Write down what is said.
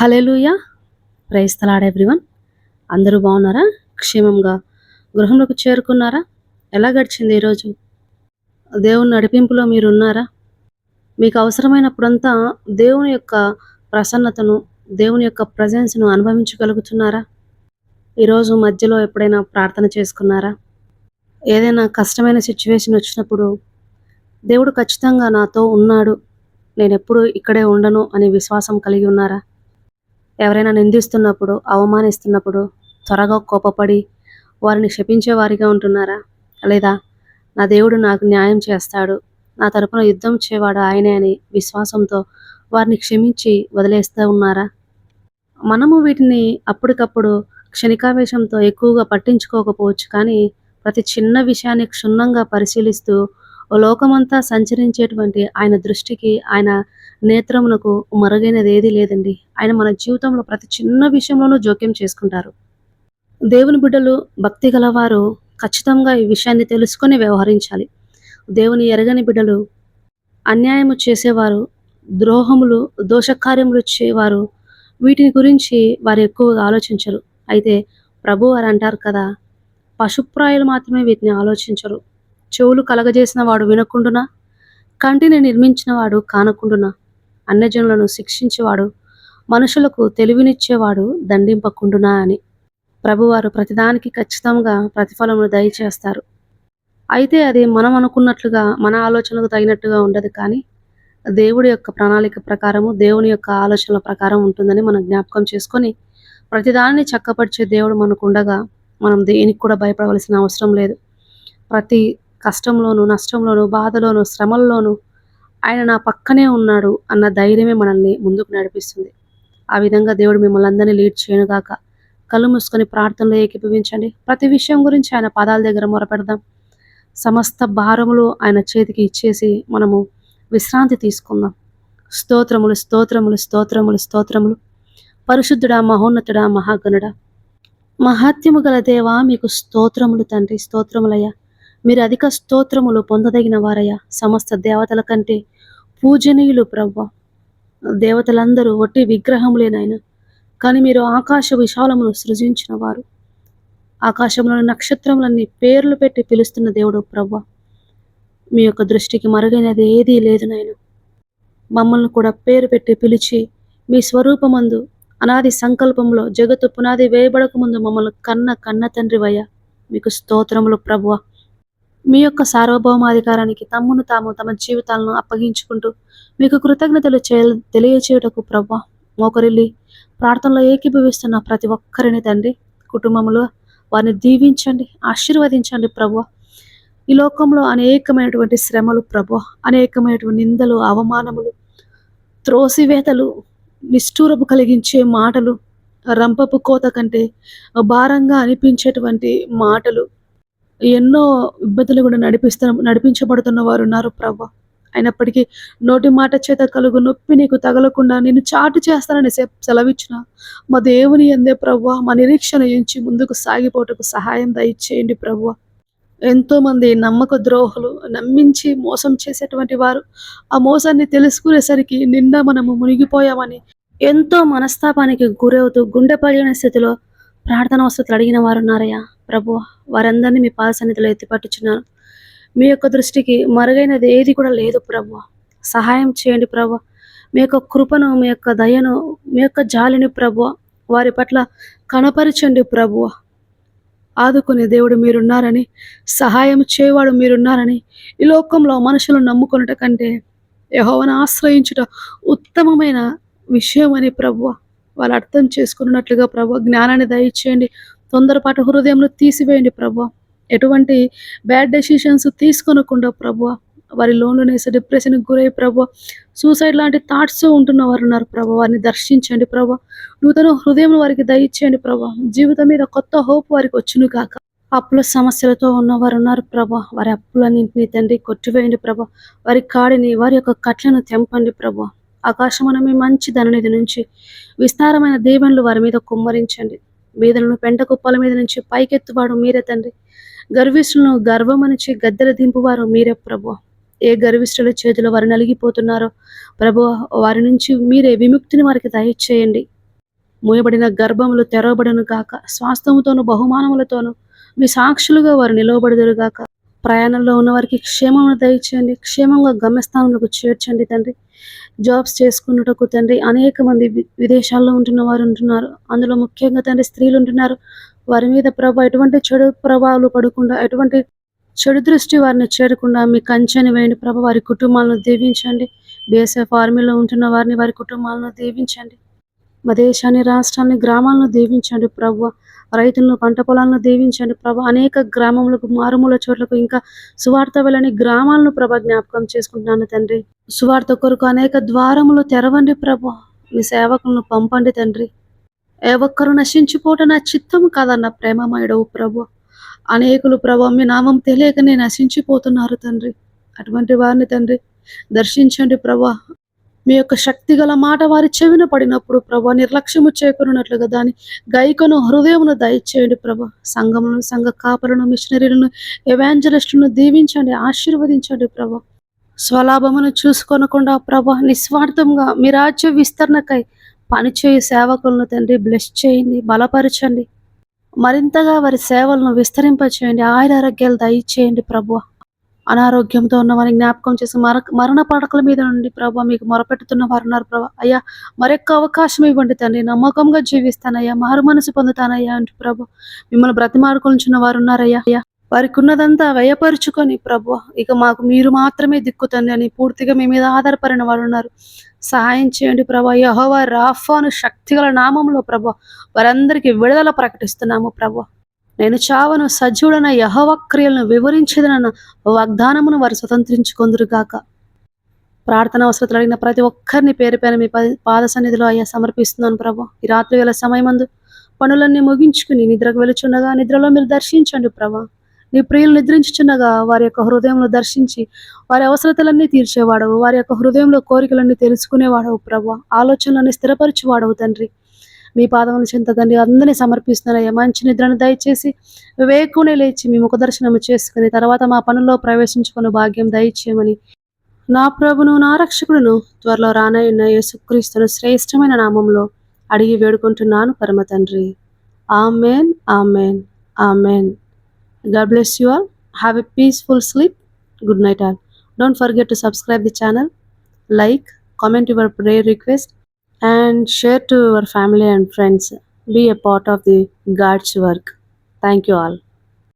Hallelujah praise the Lord everyone. అందరూ బాగున్నారా? క్షేమంగా గృహంలోకి చేరుకున్నారా? ఎలా గడిచింది ఈరోజు దేవుని నడిపింపులో మీరు ఉన్నారా? మీకు అవసరమైనప్పుడంతా దేవుని యొక్క ప్రసన్నతను దేవుని యొక్క ప్రజెన్స్ను అనుభవించగలుగుతున్నారా? ఈరోజు మధ్యలో ఎప్పుడైనా ప్రార్థన చేసుకున్నారా? ఏదైనా కష్టమైన సిచ్యువేషన్ వచ్చినప్పుడు దేవుడు ఖచ్చితంగా నాతో ఉన్నాడు. నేను ఎప్పుడు ఇక్కడే ఉండను అనే విశ్వాసం కలిగి ఉన్నారా? ఎవరైనా నిందిస్తున్నప్పుడు అవమానిస్తున్నప్పుడు త్వరగా కోపపడి వారిని క్షపించే వారిగా ఉంటున్నారా? లేదా నా దేవుడు నాకు న్యాయం చేస్తాడు. నా తరపున యుద్ధం చేవాడు ఆయనే అని విశ్వాసంతో వారిని క్షమించి వదిలేస్తూ ఉన్నారా? మనము వీటిని అప్పటికప్పుడు క్షణికావేశంతో ఎక్కువగా పట్టించుకోకపోవచ్చు కానీ ప్రతి చిన్న విషయాన్ని క్షుణ్ణంగా పరిశీలిస్తూ లోకమంతా సంచరించేటువంటి ఆయన దృష్టికి ఆయన నేత్రమునకు మరుగైనది ఏదీ లేదండి. ఆయన మన జీవితంలో ప్రతి చిన్న విషయంలోనూ జోక్యం చేసుకుంటారు. దేవుని బిడ్డలు భక్తి గలవారు ఖచ్చితంగా ఈ విషయాన్ని తెలుసుకొని వ్యవహరించాలి. దేవుని ఎరగని బిడ్డలు అన్యాయము చేసేవారు ద్రోహములు దోషకార్యములు చేవారు వీటిని గురించి వారు ఎక్కువగా ఆలోచించరు. అయితే ప్రభు వారు అంటారు కదా పశుప్రాయులు మాత్రమే వీటిని ఆలోచించరు. చెవులు కలగజేసిన వాడు వినకుండునా? కంటిని నిర్మించిన వాడు కానకుండునా? అన్యజనులను శిక్షించేవాడు మనుషులకు తెలివినిచ్చేవాడు దండింపకుండునా అని. ప్రభువారు ప్రతిదానికి ఖచ్చితంగా ప్రతిఫలమును దయచేస్తారు. అయితే అది మనం అనుకున్నట్లుగా మన ఆలోచనలకు తగినట్టుగా ఉండదు కానీ దేవుడి యొక్క ప్రణాళిక ప్రకారము దేవుని యొక్క ఆలోచనల ప్రకారం ఉంటుందని మనం జ్ఞాపకం చేసుకొని ప్రతిదాన్ని చక్కపరిచే దేవుడు మనకు ఉండగా మనం దేనికి కూడా భయపడవలసిన అవసరం లేదు. ప్రతి కష్టంలోను నష్టంలోను బాధలోను శ్రమల్లోనూ ఆయన నా పక్కనే ఉన్నాడు అన్న ధైర్యమే మనల్ని ముందుకు నడిపిస్తుంది. ఆ విధంగా దేవుడు మిమ్మల్ని అందరినీ లీడ్ చేయనుగాక కళ్ళు మూసుకొని ప్రార్థనలో ఏకీభవించండి. ప్రతి విషయం గురించి ఆయన పదాల దగ్గర మొరపెడదాం. సమస్త భారములు ఆయన చేతికి ఇచ్చేసి మనము విశ్రాంతి తీసుకుందాం. స్తోత్రములు స్తోత్రములు స్తోత్రములు స్తోత్రములు. పరిశుద్ధుడా మహోన్నతుడా మహాగణుడా. మహాత్యము గల దేవా మీకు స్తోత్రములు తండ్రి స్తోత్రములయ్యా. మీరు అధిక స్తోత్రములు పొందదగిన వారయ్యా. సమస్త దేవతల కంటే పూజనీయులు ప్రవ్వ. దేవతలందరూ ఒట్టి విగ్రహములేనాయన. కానీ మీరు ఆకాశ విశాలమును సృజించిన వారు. ఆకాశంలోని నక్షత్రములన్నీ పేర్లు పెట్టి పిలుస్తున్న దేవుడు ప్రవ్వ. మీ యొక్క దృష్టికి మరుగైనది ఏదీ లేదు నాయన. మమ్మల్ని కూడా పేరు పెట్టి పిలిచి మీ స్వరూపమందు అనాది సంకల్పంలో జగత్తు పునాది వేయబడక ముందు మమ్మల్ని కన్న కన్న తండ్రివయ్యా. మీకు స్తోత్రములు ప్రభువా మీ యొక్క సార్వభౌమాధికారానికి తమ్మును తాము తమ జీవితాలను అప్పగించుకుంటూ మీకు కృతజ్ఞతలు చేయ తెలియచేయుటకు ప్రభు మోకరిల్లి ప్రార్థనలో ఏకీభవిస్తున్న ప్రతి ఒక్కరిని తండ్రి కుటుంబంలో వారిని దీవించండి ఆశీర్వదించండి ప్రభు ఈ లోకంలో అనేకమైనటువంటి శ్రమలు ప్రభు అనేకమైనటువంటి నిందలు అవమానములు త్రోసివేతలు నిష్ఠూరపు కలిగించే మాటలు రంపపు కోత కంటే భారంగా అనిపించేటువంటి మాటలు ఎన్నో ఇబ్బందులు కూడా నడిపిస్తున్న నడిపించబడుతున్న వారు ఉన్నారు ప్రభు. అయినప్పటికీ నోటి మాట చేత కలుగు నొప్పి నీకు తగలకుండా నేను చాటు చేస్తానని సెలవిచ్చిన మా దేవుని ఎందే ప్రభు మా నిరీక్షణ ఎంచి ముందుకు సాగిపోటకు సహాయం దయచేయండి ప్రభు. ఎంతో మంది నమ్మక ద్రోహులు నమ్మించి మోసం చేసేటువంటి వారు ఆ మోసాన్ని తెలుసుకునేసరికి నిండా మనము మునిగిపోయామని ఎంతో మనస్తాపానికి గురవుతూ గుండె పగిలిన స్థితిలో ప్రార్థన వసతులు అడిగిన వారు ఉన్నారయ్యా ప్రభు వారందరినీ మీ పాద సన్నిధిలో ఎత్తిపట్టుచున్నాను మీ యొక్క దృష్టికి మరుగైనది ఏది కూడా లేదు ప్రభు. సహాయం చేయండి ప్రభు. మీ యొక్క కృపను మీ యొక్క దయను మీ యొక్క జాలిని ప్రభు వారి పట్ల కనపరచండి ప్రభు. ఆదుకునే దేవుడు మీరున్నారని సహాయం చేయవాడు మీరున్నారని ఈ లోకంలో మనుషులు నమ్ముకొనుట కంటే యహోవను ఆశ్రయించుట ఉత్తమమైన విషయం అని ప్రభు. వాళ్ళు అర్థం చేసుకున్నట్లుగా ప్రభు జ్ఞానాన్ని దయచేయండి. తొందరపాటు హృదయంలో తీసివేయండి ప్రభు. ఎటువంటి బ్యాడ్ డెసిషన్స్ తీసుకొనకుండా ప్రభు వారి లోన్లోనేసి డిప్రెషన్కి గురై ప్రభు సూసైడ్ లాంటి థాట్స్ ఉంటున్న వారు ఉన్నారు ప్రభు. వారిని దర్శించండి ప్రభు. నూతన హృదయం వారికి దయచేయండి ప్రభు. జీవితం మీద కొత్త హోప్ వారికి వచ్చును కాక అప్పుల సమస్యలతో ఉన్నవారు ఉన్నారు ప్రభా. వారి అప్పులన్నింటినీ తండ్రి కొట్టివేయండి ప్రభా. వారి కాడిని వారి యొక్క కట్లను తెంపండి ప్రభా. ఆకాశమున మీ మంచి ధననిధి నుంచి విస్తారమైన దీవెనలు వారి మీద కుమ్మరించండి. బీదలను పెంట కుప్పల మీద నుంచి పైకెత్తువాడు మీరే తండ్రి. గర్విష్ఠులను నుంచి గద్దెల దింపువారు మీరే ప్రభు ఏ గర్విష్ఠుల చేతిలో వారు నలిగిపోతున్నారో ప్రభు వారి నుంచి మీరే విముక్తిని వారికి దయచేయండి. మూయబడిన గర్భములు తెరవబడను గాక స్వాస్థముతోనూ బహుమానములతోనూ మీ సాక్షులుగా వారు నిలవబడదురుగాక. ప్రయాణంలో ఉన్న వారికి క్షేమమును దయచేయండి క్షేమంగా గమ్యస్థానంలోకి చేర్చండి తండ్రి. జాబ్స్ చేసుకున్నటకు తండ్రి అనేక మంది విదేశాల్లో ఉంటున్న వారు ఉంటున్నారు. అందులో ముఖ్యంగా తండ్రి స్త్రీలు ఉంటున్నారు. వారి మీద ప్రభా ఎటువంటి చెడు ప్రభావాలు పడకుండా ఎటువంటి చెడు దృష్టి వారిని చేరకుండా మీ కంచెని వేయండి. ప్రభ వారి కుటుంబాలను దీవించండి. బీఎస్ఎఫ్ ఆర్మీలో ఉంటున్న వారిని వారి కుటుంబాలను దీవించండి. మా దేశాన్ని రాష్ట్రాన్ని గ్రామాలను దీవించండి ప్రభు. రైతులను పంట పొలాలను దీవించండి ప్రభా. అనేక గ్రామములకు మారుమూల చోట్లకు ఇంకా సువార్త వెళ్ళని గ్రామాలను ప్రభా జ్ఞాపకం చేసుకుంటున్నాను తండ్రి. సువార్త కొరకు అనేక ద్వారములు తెరవండి ప్రభు. మీ సేవకులను పంపండి తండ్రి. ఏ ఒక్కరు నశించిపోవటం నా చిత్తం కాదన్న ప్రేమమయుడవు ప్రభు. అనేకులు ప్రభు మీ నామం తెలియకనే నశించిపోతున్నారు తండ్రి. అటువంటి వారిని తండ్రి దర్శించండి ప్రభా. మీ యొక్క శక్తి గల మాట వారి చెవిన పడినప్పుడు ప్రభా నిర్లక్ష్యము చేకూరినట్లుగా దాని గైకను హృదయమును దయచేయండి ప్రభా. సంఘములను సంఘ కాపలను మిషనరీలను ఎవాంజలిస్టులను దీవించండి ఆశీర్వదించండి ప్రభా. స్వలాభమును చూసుకొనకుండా ప్రభా నిస్వార్థంగా మీ రాజ్య విస్తరణకై పనిచేయు సేవకులను తండ్రి బ్లెస్ చేయండి బలపరచండి. మరింతగా వారి సేవలను విస్తరింపచేయండి ఆయుర ఆరోగ్యాలు దయచేయండి ప్రభు. అనారోగ్యంతో ఉన్న వారిని జ్ఞాపకం చేసి మర మరణ పడకల మీద నుండి ప్రభా మీకు మొరపెట్టుతున్న వారు ఉన్నారు ప్రభా. అయ్యా మరొక్క అవకాశం ఇవ్వండి తండ్రి. నమ్మకంగా జీవిస్తానయ్యా. మారు మనసు పొందుతానయ్యా అంటూ ప్రభు మిమ్మల్ని బ్రతిమాడుకొంచున్న వారు ఉన్నారయ్యా. అయ్యా వారికి ఉన్నదంతా వ్యయపరుచుకొని ప్రభు ఇక మాకు మీరు మాత్రమే దిక్కుతండి అని పూర్తిగా మీ మీద ఆధారపడిన వారు ఉన్నారు. సహాయం చేయండి ప్రభా. యహోవా రాఫాను శక్తిగల నామంలో ప్రభా వారందరికీ విడుదల ప్రకటిస్తున్నాము ప్రభా. నేను చావను సజీవుడన యహవక్రియలను వివరించదనన్న వాగ్దానమును వారు స్వతంత్రించుకొందురుగాక. ప్రార్థన అవసరతలు అడిగిన ప్రతి ఒక్కరిని పేరు పైన మీ పాద సన్నిధిలో అయ్యా సమర్పిస్తున్నాను ప్రభు. ఈ రాత్రి వేళ సమయమందు పనులన్నీ ముగించుకుని నిద్రకు వెలుచుండగా నిద్రలో మీరు దర్శించండి ప్రభా. నీ ప్రియులు నిద్రించుచున్నగా వారి యొక్క హృదయంలో దర్శించి వారి అవసరతలన్నీ తీర్చేవాడవు. వారి యొక్క హృదయంలో కోరికలన్నీ తెలుసుకునేవాడవు ప్రభా. ఆలోచనలన్నీ స్థిరపరచువాడవు తండ్రి. మీ పాదముల చింత తండ్రి అందరినీ సమర్పిస్తున్నారయ్యా మంచి నిద్రను దయచేసి వివేకునే లేచి మీ ముఖదర్శనము చేసుకుని తర్వాత మా పనుల్లో ప్రవేశించుకుని భాగ్యం దయచేయమని నా ప్రభును నా రక్షకుడును త్వరలో రానయ్యున్న యేసుక్రీస్తును శ్రేష్టమైన నామంలో అడిగి వేడుకుంటున్నాను పరమ తండ్రి. Amen amen amen. God bless you all have a peaceful sleep good night all don't forget to subscribe the channel like comment your prayer request and share to your family and friends. Be a part of the God's work. Thank you all.